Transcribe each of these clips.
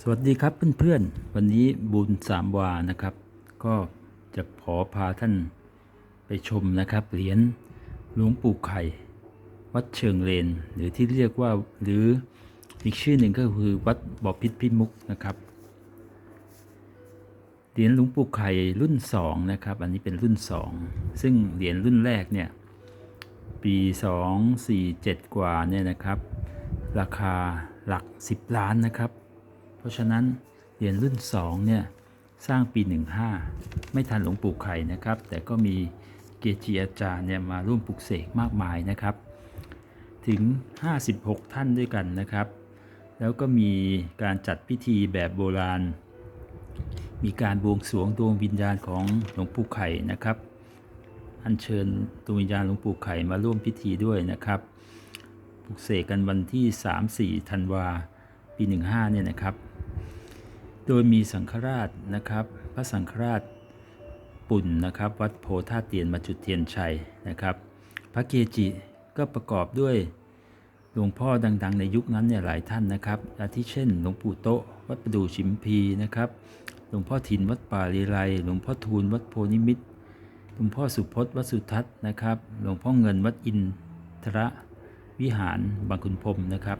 สวัสดีครับเพื่อนๆ วันนี้บุญสามวานะครับ ก็จะขอพาท่านไปชมนะครับเหรียญหลวงปู่ไข่ วัดเชิงเลน หรือที่เรียกว่าหรืออีกชื่อหนึ่งก็คือวัดบ่อพิษพิมุกนะครับเหรียญหลวงปู่ไข่รุ่น2นะครับอันนี้เป็นรุ่น 2 ซึ่งเหรียญรุ่นแรกเนี่ยปี 247 กว่าเนี่ยนะครับ ราคาหลัก 10 ล้านนะครับ ราะฉะนั้นเหรียญรุ่น2เนี่ยสร้างปี 15 ไม่ทันหลวงปู่ไข่นะครับ แต่ก็มีเกจิอาจารย์เนี่ยมาร่วมปลุกเสกมากมายนะครับ ถึง 56 ท่านด้วยกันนะครับ แล้วก็มีการจัดพิธีแบบโบราณ มีการบวงสรวงดวงวิญญาณของหลวงปู่ไข่นะครับอัญเชิญดวงวิญญาณหลวงปู่ไข่มาร่วมพิธีด้วยนะครับปลุกเสกกันวันที่ 3-4ธันวาปี 15เนี่ยนะครับ โดยมีสังฆราชนะครับ พระสังฆราชปุ่นนะครับ วัดโพธาเตียนมาจุดเทียนชัยนะครับ พระเกจิก็ประกอบด้วยหลวงพ่อดังๆ ในยุคนั้นเนี่ยหลายท่านนะครับ อาทิเช่น หลวงปู่โตะวัดประดู่ชิมพีนะครับ หลวงพ่อถินวัดป่าลีไลหลวงพ่อทูลวัดโพนิมิตหลวงพ่อสุพจน์วัดสุทัศน์นะครับ หลวงพ่อเงินวัดอินทรวิหารบางขุนพรมนะครับ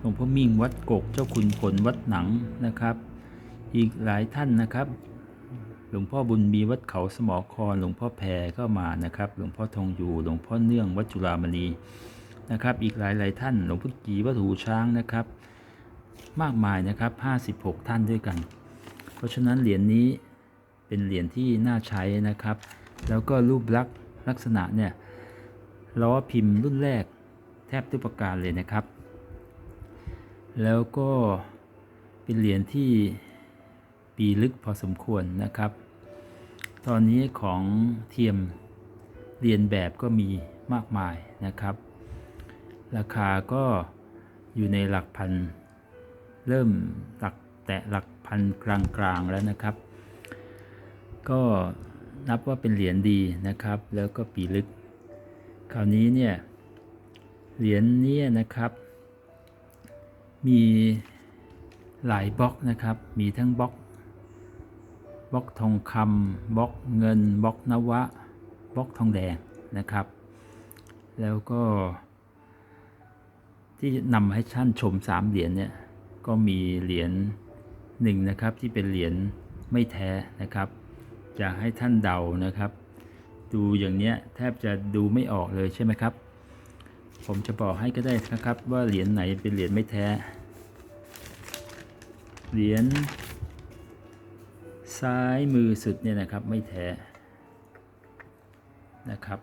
หลวงพ่อมิ่งวัดกกเจ้าคุณผลวัดหนังนะครับ อีกหลายท่านนะครับ หลวงพ่อบุญมีวัดเขาสมอครหลวงพ่อแพรก็มานะครับ หลวงพ่อทองอยู่ หลวงพ่อเนื่องวัดจุฬามณีนะครับ อีกหลายหลายท่าน หลวงพุทธกีวัดหูช้างนะครับ มากมายนะครับ 56 ท่านด้วยกัน เพราะฉะนั้นเหรียญนี้เป็นเหรียญที่น่าใช้นะครับ แล้วก็รูปลักษณ์ลักษณะเนี่ยล้อพิมพ์รุ่นแรกแทบทุกประการเลยนะครับ แล้วก็เป็นเหรียญที่ ปีลึกพอสมควรนะครับ ตอนนี้ของเทียมเรียนแบบก็มีมากมายนะครับ ราคาก็อยู่ในหลักพัน เริ่มหลักแตะหลักพันกลางๆแล้วนะครับ ก็นับว่าเป็นเหรียญดีนะครับ แล้วก็ปีลึก คราวนี้เนี่ยเหรียญเนี้นะครับ มีหลายบล็อกนะครับ มีทั้งบล็อก บล็อกทองคำบล็อกเงินบล็อกนวะบล็อกทองแดงนะครับ แล้วก็ ที่นำให้ท่านชมสามเหรียญเนี่ยก็มีเหรียญหนึ่งนะครับที่เป็นเหรียญไม่แท้นะครับ จะให้ท่านเดานะครับ ดูอย่างเนี้ยแทบจะดูไม่ออกเลยใช่ไหมครับ ผมจะบอกให้ก็ได้นะครับว่าเหรียญไหนเป็นเหรียญไม่แท้ เหรียญ ซ้ายมือสุดเนี่ยนะครับไม่แท้นะครับ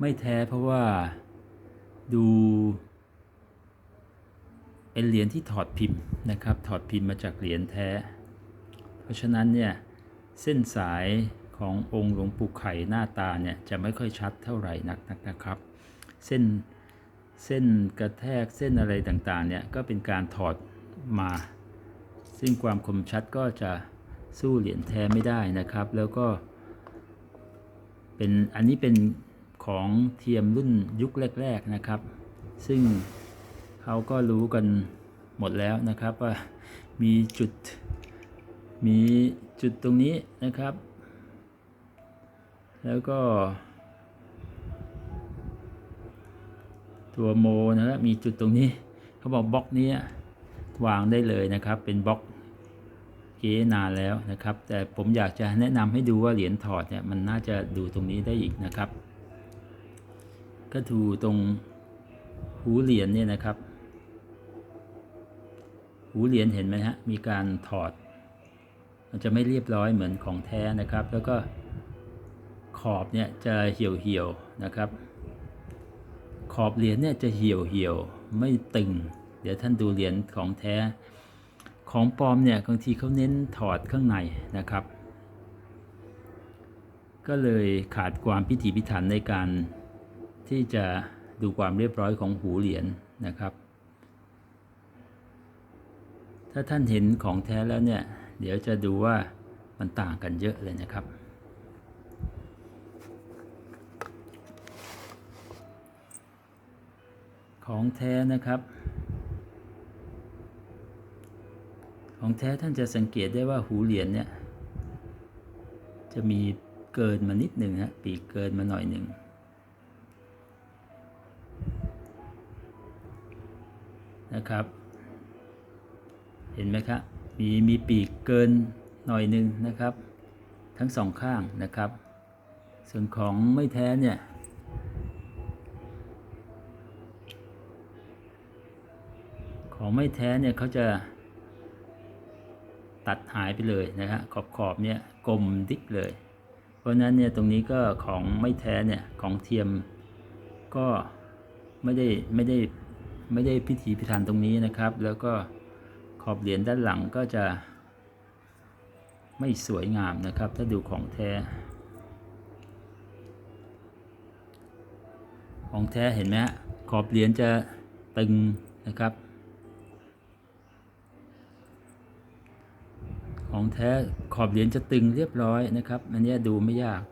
ไม่แท้เพราะว่าดู เป็นเหรียญที่ถอดพิมพ์นะครับ ถอดพิมพ์มาจากเหรียญแท้ เพราะฉะนั้นเนี่ยเส้นสายขององค์หลวงปู่ไข่หน้าตาเนี่ยจะไม่ค่อยชัดเท่าไหร่นักนะครับ เส้น เส้นกระแทกเส้นอะไรต่างๆเนี่ยก็เป็นการถอดมา ซึ่งความคมชัดก็จะสู้เหรียญแท้ไม่ได้นะครับ แล้วก็เป็นอันนี้เป็นของเทียมรุ่นยุคแรก ๆนะครับ ซึ่งเขาก็รู้กันหมดแล้วนะครับว่ามีจุดมีจุดตรงนี้นะครับ แล้วก็ ตัวโมนะครับมีจุดตรงนี้เขาบอกบล็อกนี้วางได้เลยนะครับ เป็นบล็อกเก๊นานแล้วนะครับ แต่ผมอยากจะแนะนำให้ดูว่าเหรียญถอดเนี่ยมันน่าจะดูตรงนี้ได้อีกนะครับ ก็ดูตรงหูเหรียญเนี่ยนะครับ หูเหรียญเห็นไหมฮะมีการถอด มันจะไม่เรียบร้อยเหมือนของแท้นะครับ แล้วก็ขอบเนี่ยจะเหี่ยวเหี่ยวๆนะครับ ขอบเหรียญเนี่ยจะเหี่ยวเหี่ยวไม่ตึง เดี๋ยวท่านดูเหรียญของแท้ ของปลอมเนี่ยบางทีเขาเน้นถอดข้างในนะครับ ก็เลยขาดความพิถีพิถันในการที่จะดูความเรียบร้อยของหูเหรียญนะครับ ถ้าท่านเห็นของแท้แล้วเนี่ย เดี๋ยวจะดูว่ามันต่างกันเยอะเลยนะครับ ของแท้นะครับ ของแท้ท่านจะสังเกตได้ว่าหูเหรียญเนี่ย จะมีเกินมานิดหนึ่งฮะปีกเกินมาหน่อยหนึ่งนะครับ เห็นไหมครับมีมีปีกเกินหน่อยหนึ่งนะครับ ทั้งสองข้างนะครับ ส่วนของไม่แท้เนี่ย ของไม่แท้เนี่ยเขาจะตัดหายไปเลยนะฮะขอบขอบเนี่ยกลมดิกเลย เพราะนั้นเนี่ยตรงนี้ก็ของไม่แท้เนี่ยของเทียมก็ไม่ได้ไม่ได้ไม่ได้พิถีพิถันตรงนี้นะครับ แล้วก็ขอบเหรียญด้านหลังก็จะไม่สวยงามนะครับ ถ้าดูของแท้ ของแท้เห็นไหมขอบเหรียญจะตึงนะครับ ของแท้ขอบเหรียญจะตึงเรียบร้อยนะครับ อันนี้ดูไม่ยาก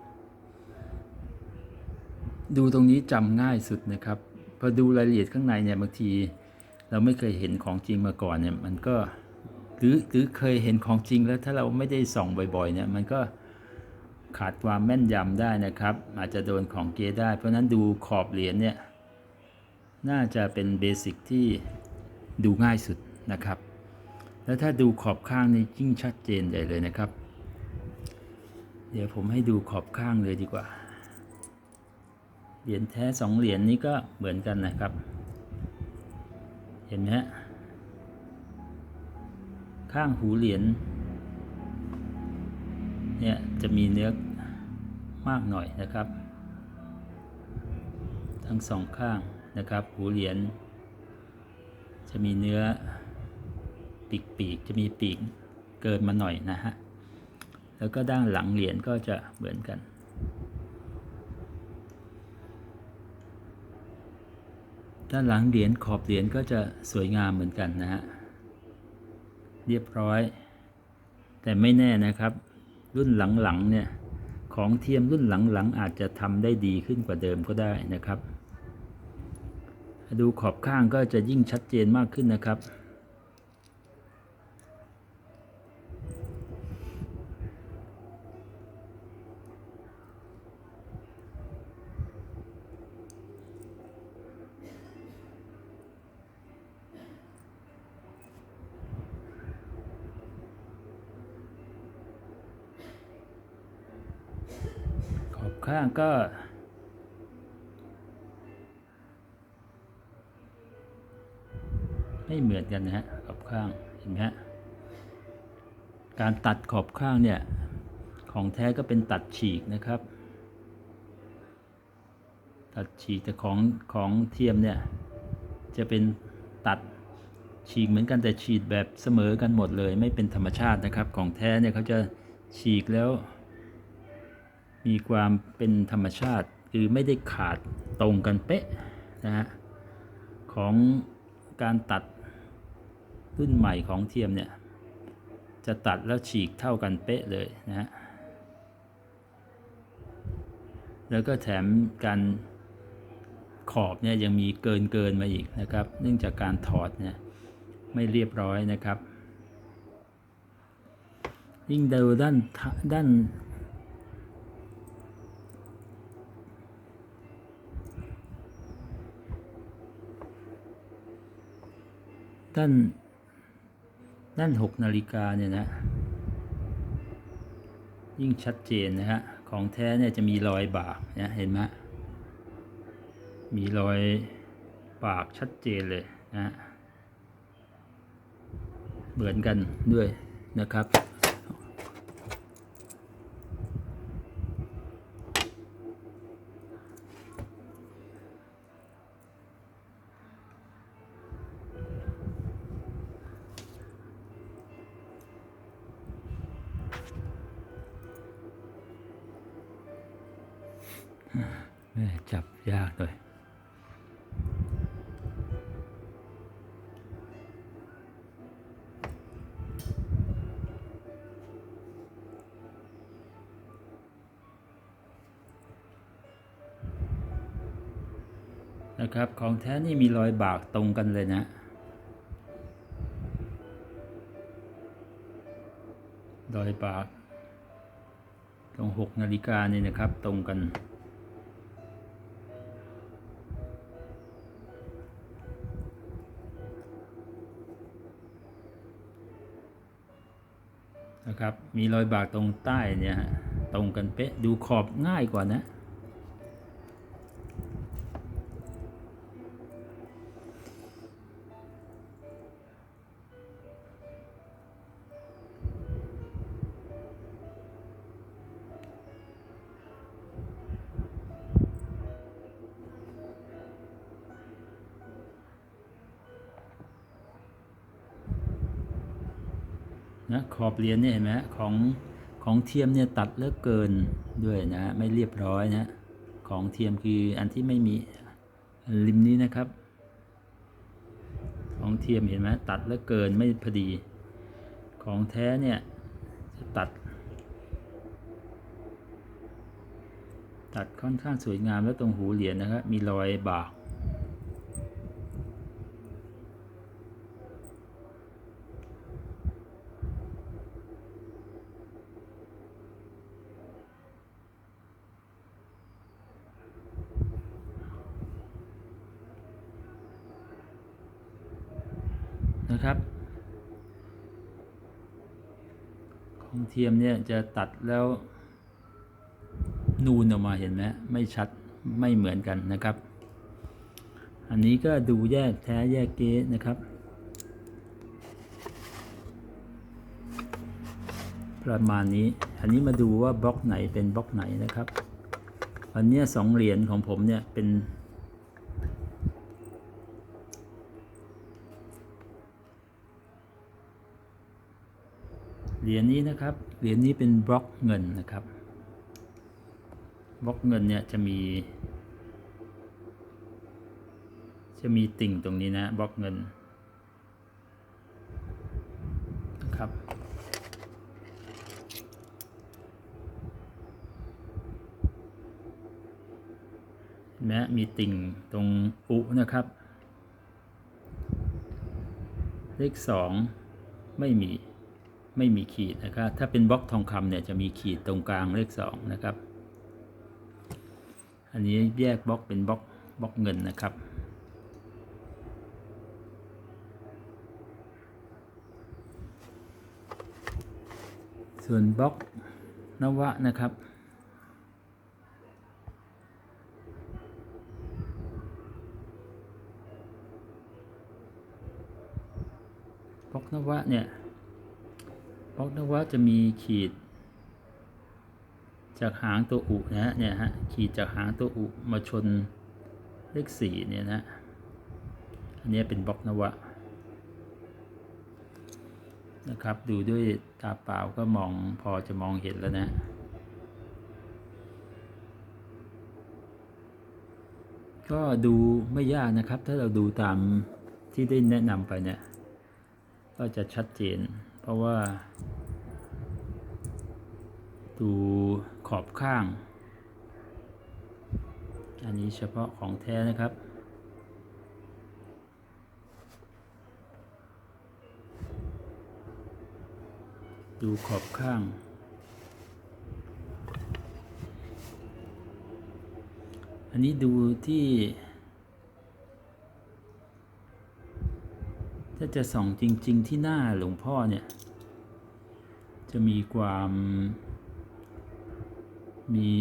ดูตรงนี้จำง่ายสุดนะครับ พอดูรายละเอียดข้างในเนี่ยบางที เราไม่เคยเห็นของจริงมาก่อนเนี่ยมันก็หรือหรือเคยเห็นของจริงแล้วถ้าเราไม่ได้ส่องบ่อยๆเนี่ยมันก็ขาดความแม่นยำได้นะครับ อาจจะโดนของเกได้ เพราะฉะนั้นดูขอบเหรียญเนี่ยน่าจะเป็นเบสิกที่ดูง่ายสุดนะครับ แล้วถ้าดูขอบข้างนี่ยิ่งชัดเจนใหญ่เลยนะครับ เดี๋ยวผมให้ดูขอบข้างเลยดีกว่า เหรียญแท้สองเหรียญนี้ก็เหมือนกันนะครับ เห็นไหมฮะ ข้างหูเหรียญเนี่ยจะมีเนื้อมากหน่อยนะครับ ทั้งสองข้างนะครับ หูเหรียญจะมีเนื้อ ปีกปีกจะมีปีกเกินมาหน่อยนะฮะ แล้วก็ด้านหลังเหรียญก็จะเหมือนกัน ด้านหลังเหรียญขอบเหรียญก็จะสวยงามเหมือนกันนะฮะ เรียบร้อย แต่ไม่แน่นะครับ รุ่นหลังๆเนี่ยของเทียมรุ่นหลังๆอาจจะทำได้ดีขึ้นกว่าเดิมก็ได้นะครับ ดูขอบข้างก็จะยิ่งชัดเจนมากขึ้นนะครับ ข้างก็ไม่เหมือนกันนะฮะขอบข้างเห็นไหมฮะการตัดขอบข้างเนี่ย ของแท้ก็เป็นตัดฉีกนะครับ ตัดฉีกแต่ของของเทียมเนี่ย จะเป็นตัดฉีกเหมือนกันแต่ฉีดแบบเสมอกันหมดเลย ไม่เป็นธรรมชาตินะครับ ของแท้เนี่ยเขาจะฉีกแล้ว มีความเป็นธรรมชาติคือไม่ได้ขาดตรงกันเป๊ะนะฮะของการตัดรุ่นใหม่ของเทียมเนี่ย จะตัดแล้วฉีกเท่ากันเป๊ะเลยนะฮะแล้วก็แถมการขอบเนี่ยยังมีเกินเกินมาอีกนะครับ เนื่องจากการถอดเนี่ยไม่เรียบร้อยนะครับ ยิ่งดูด้านด้าน ด้านด้านหกนาฬิกาเนี่ยนะ ยิ่งชัดเจนนะฮะ ของแท้เนี่ยจะมีรอยบากเนี่ยเห็นไหมมีรอยปากชัดเจนเลยนะเหมือนกันด้วยนะครับ ยากเลยนะครับ ของแท้นี่มีรอยบากตรงกันเลยนะ รอยบาก ตรงหกนาฬิกานี่นะครับตรงกัน ครับ มีรอยบากตรงใต้เนี่ยฮะ ตรงกันเป๊ะ ดูขอบง่ายกว่านะ นะขอบเหรียญเนี่ยเห็นไหมของของเทียมเนี่ยตัดเลิกเกินด้วยนะไม่เรียบร้อยนะของเทียมคืออันที่ไม่มีริมนี้นะครับ ของเทียมเห็นไหมตัดเลิกเกินไม่พอดี ของแท้เนี่ยจะตัด ตัดค่อนข้างสวยงามแล้วตรงหูเหรียญนะครับมีรอยบาก นะครับ ของเทียมเนี่ยจะตัดแล้วนูนออกมาเห็นไหมไม่ชัดไม่เหมือนกันนะครับ อันนี้ก็ดูแยกแท้แยกเก๊นะครับประมาณนี้ อันนี้มาดูว่าบล็อกไหนเป็นบล็อกไหนนะครับ อันเนี้ยสองเหรียญของผมเนี่ยเป็น เหรียญนี้นะครับ เหรียญนี้เป็นบล็อกเงินนะครับ บล็อกเงินเนี่ยจะมี จะมีติ่งตรงนี้นะบล็อกเงินนะครับเห็นไหมมีติ่งตรงอุนะครับ เลขสองไม่มี ไม่มีขีดนะครับ ถ้าเป็นบล็อกทองคำเนี่ยจะมีขีดตรงกลางเลขสองนะครับ อันนี้แยกบล็อกเป็นบล็อกบล็อกเงินนะครับส่วนบล็อกนวะนะครับ บล็อกนวะเนี่ย บล็อกนวะจะมีขีด จากหางตัวอุนะฮะเนี่ยฮะขีดจากหางตัวอุมาชนเลขสี่เนี่ยนะอันนี้เป็นบล็อกนวะนะครับ ดูด้วยตาเปล่าก็มองพอจะมองเห็นแล้วนะก็ดูไม่ยากนะครับ ถ้าเราดูตามที่ได้แนะนำไปเนี่ย ก็จะชัดเจน เพราะว่า ดูขอบข้าง อันนี้เฉพาะของแท้นะครับดูขอบข้าง อันนี้ดูที่ จะส่องจริง ๆ ที่หน้าหลวงพ่อเนี่ย จะมีความ มี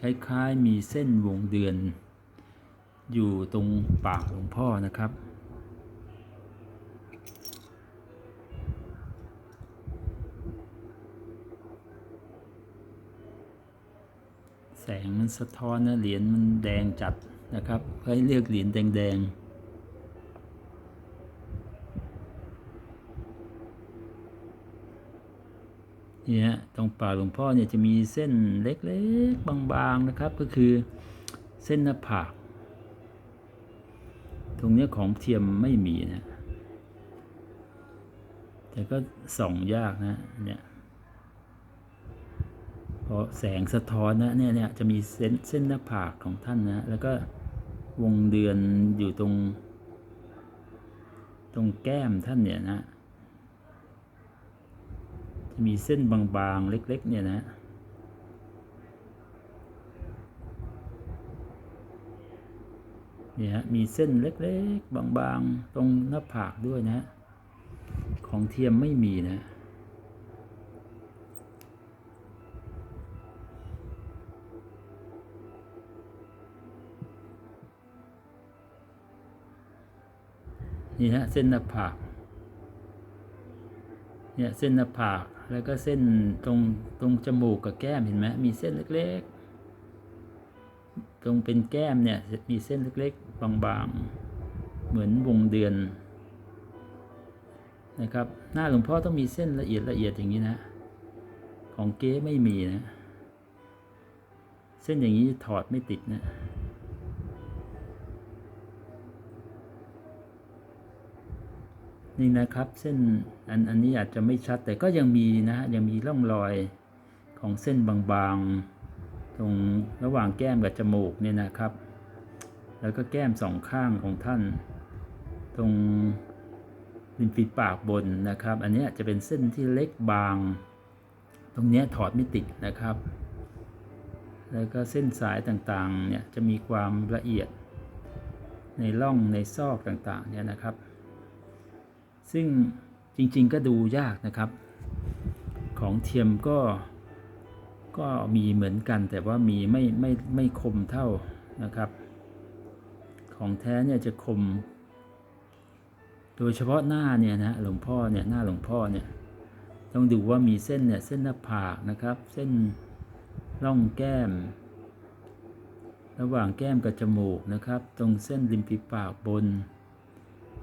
คล้ายๆมีเส้นวงเดือน อยู่ตรงปากหลวงพ่อนะครับแสงมันสะท้อนนะเหรียญมันแดงจัดนะครับให้เรียกเหรียญแดงๆ นี่ฮะตรงปากหลวงพ่อเนี่ยจะมีเส้นเล็กๆบางๆนะครับ ก็คือเส้นหน้าผาก ตรงเนี้ยของเทียมไม่มีนะ แต่ก็ส่องยากนะเนี่ยพราะแสงสะท้อนนะเนี่ยเนี่ยจะมีเส้นเส้นหน้าผากของท่านนะแล้วก็วงเดือนอยู่ตรง ตรงแก้มท่านเนี่ยนะ มีเส้นบางๆ เล็ก ๆ เนี่ยนะ เนี่ยฮะมีเส้นเล็ก ๆ บางๆ ตรงหน้าผากด้วยนะ ของเทียมไม่มีนะนี่ฮะเส้นหน้าผากเนี่ยเส้นหน้าผาก แล้วก็เส้นตรงตรงจมูกกับแก้มเห็นไหมมีเส้นเล็กๆ ตรงเป็นแก้มเนี่ยมีเส้นเล็กๆ บางๆ เหมือนวงเดือนนะครับ หน้าหลวงพ่อต้องมีเส้นละเอียดละเอียดอย่างนี้นะ ของเก๊ไม่มีนะ เส้นอย่างนี้ถอดไม่ติดนะ นี่นะครับเส้นอันอันนี้อาจจะไม่ชัดแต่ก็ยังมีนะยังมีร่องรอยของเส้นบางๆ ตรงระหว่างแก้มกับจมูกเนี่ยนะครับ แล้วก็แก้มสองข้างของท่าน ตรงริมฝีปากบนนะครับ อันนี้จะเป็นเส้นที่เล็กบาง ตรงนี้ถอดไม่ติดนะครับ แล้วก็เส้นสายต่างๆเนี่ยจะมีความละเอียดในร่องในซอกต่างๆเนี่ยนะครับ ซึ่งจริงๆก็ดูยากนะครับ ของเทียมก็ก็มีเหมือนกันแต่ว่ามีไม่ไม่ไม่คมเท่านะครับ ของแท้เนี่ยจะคม โดยเฉพาะหน้าเนี่ยนะหลวงพ่อเนี่ยหน้าหลวงพ่อเนี่ยต้องดูว่ามีเส้นเนี่ยเส้นหน้าผากนะครับ เส้นร่องแก้ม ระหว่างแก้มกับจมูกนะครับ ตรงเส้นริมฝีปากบน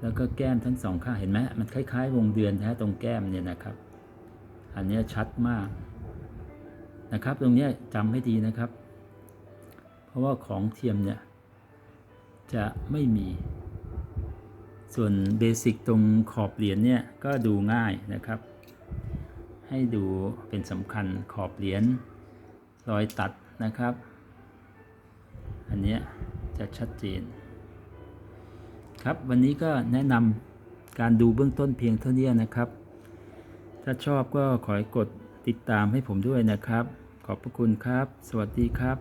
แล้วก็แก้มทั้งสองข้างเห็นไหมมันคล้าย ๆ วงเดือนแท้ตรงแก้มเนี่ยนะครับ อันนี้ชัดมากนะครับ ตรงนี้จำให้ดีนะครับ เพราะว่าของเทียมเนี่ยจะไม่มี ส่วนเบสิกตรงขอบเหรียญเนี่ยก็ดูง่ายนะครับ ให้ดูเป็นสำคัญขอบเหรียญรอยตัดนะครับ อันนี้จะชัดเจน ครับวันนี้ก็แนะนำการดูเบื้องต้นเพียงเท่านี้นะครับ ถ้าชอบก็ขอให้กดติดตามให้ผมด้วยนะครับ ขอบพระคุณครับ สวัสดีครับ